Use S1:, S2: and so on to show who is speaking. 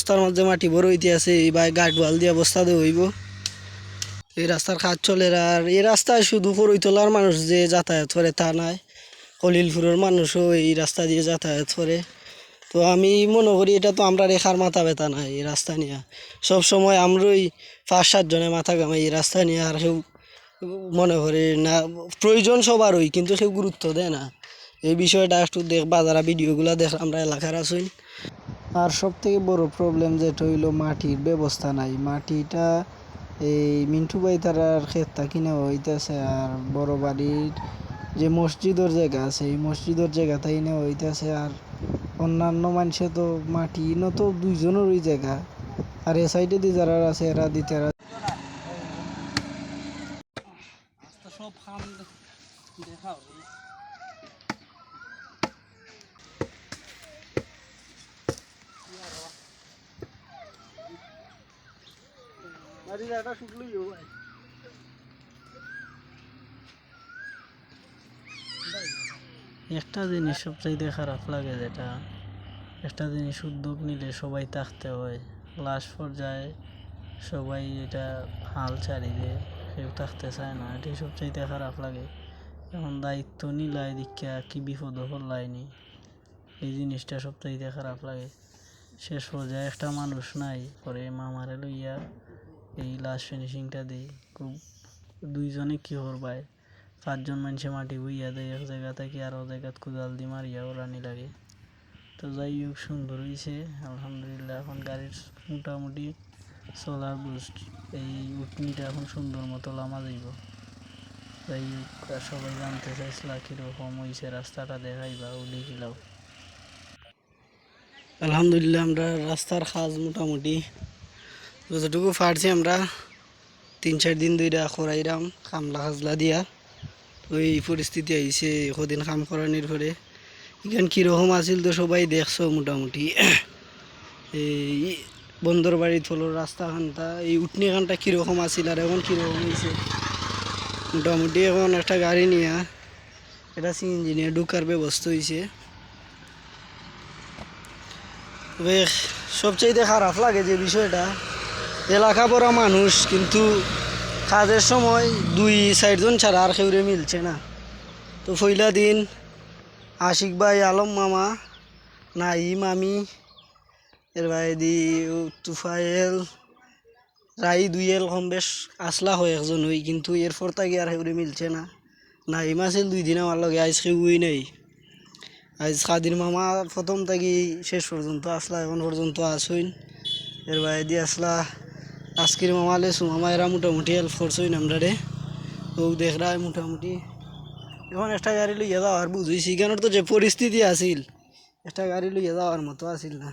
S1: রাস্তার মধ্যে মাটি বড় হইতে আছে, এই ভাই গাট ওয়াল দিয়ে বস্তা দিয়ে হইব এই রাস্তার কাজ চলে আর এই রাস্তায় শুধু পরৈতলার মানুষ যে যাতায়াত করে তা নাই, কলিলপুরের মানুষও এই রাস্তা দিয়ে যাতায়াত করে। তো আমি মনে করি এটা তো আমরা রেখার মাথা ব্যথা নাই এই রাস্তা নিয়ে। সব সময় আমরাই পাঁচ সাতজনে মাথা ঘামাই এই রাস্তা নিয়ে, আর কেউ মনে করি না, প্রয়োজন সবারই, কিন্তু সেও গুরুত্ব দেয় না। এই বিষয়টা একটু দেখবা যারা ভিডিওগুলো দেখ, আমরা এলাকার আছেন আর সব থেকে বড় প্রবলেম যেটা হইল মাটির ব্যবস্থা নাই। মাটিটা এই মিন্টু ভাই তারার ক্ষেতটা কিনা হইতেছে আর বড় বাড়ির যে মসজিদের জায়গা আছে, এই মসজিদের জায়গাটাই নেওয়া হইতেছে আর অন্যান্য মানুষে তো মাটি ন তো দুইজনেরই জায়গা। আর এ সাইডে দিয়ে যারা আছে এরা দিতে সব খাম দেখা এটা শুকলোই ভাই। একটা জিনিস সবচাইতে খারাপ লাগে যেটা, একটা জিনিস উদ্যোগ নিলে সবাই থাকতে হয়। লাস্ট পর্যায়ে সবাই এটা হাল ছাড়ি ছাড়িয়ে কেউ থাকতে চায় না, এটাই সবচাইতে খারাপ লাগে। এখন দায়িত্ব নিলাই দীক্ষা কি বিপদ হল্লাইনি এই জিনিসটা সবচাইতে খারাপ লাগে। শেষ পর্যায়ে একটা মানুষ নাই, পরে মামারে লইয়া এই লাস্ট ফিনিশিংটা দিই। খুব দুইজনে কি করবায় পাঁচজন মানুষে মাটি বইয়া দেয় এক জায়গা থেকে আরও জায়গাত কোদাল দিয়ে মারিয়া ওরানি লাগে। তো যাই হোক, সুন্দর হয়েছে আলহামদুলিল্লাহ। এখন গাড়ির মোটামুটি সোলার বুস্ট এই উটনিটা এখন সুন্দর মতো লামা যাইব। যাই হোক সবাই জানতে চাইছিল কীরকম হয়েছে রাস্তাটা দেখাইবা, ও দেখিলাও আলহামদুলিল্লাহ, আমরা রাস্তার কাজ মোটামুটি যতটুকু পারছি আমরা, তিন, চার দিন দুইটা খরাইরাম খামলা খাজলা দিয়া। ওই পরিস্থিতি আইছে, কদিন কাম করানির পরে এখান কীরকম আছিল তো সবাই দেখছ মোটামুটি। এই বন্দর বাড়ি, থলোর রাস্তাখানটা এই উঠনি খানটা কীরকম আছিল আর এখন কীরকম হয়েছে মোটামুটি এখন একটা গাড়ি নিয়ে এটা সিএনজি নিয়ে ঢুকার ব্যবস্থা হয়েছে তবে সবচাইতে খারাপ লাগে যে বিষয়টা এলাকা পড়া মানুষ, কিন্তু কাজের সময় দুই চারজন ছাড়া আর কেউরে মিলছে না। তো পয়লা দিন, আশিক ভাই, আলম মামা, নাইম আমি, এর বাইদি তুফাইল রাই দুইয়েল কম বেশ আসলা হয় একজন হই, কিন্তু এরপর তাকে আর কেউরে মিলছে না। নাইম আছিল দুই দিন আমার লগে আইস কেউই নেই। আজ কাদির মামা প্রথম থাকি শেষ পর্যন্ত আসলা, এখন পর্যন্ত আসইন। এর বাইদি আসলা আজকের মামালে সুমামা মামা এরা মোটামুটি হেল্প করছইন আমরা রে ও দেখরা মোটামুটি। এখন একটা গাড়ি লইয়া যাওয়ার বুঝুই কেন তো যে পরিস্থিতি আছিল, একটা গাড়ি লইয়া যাওয়ার মতো আছিল না।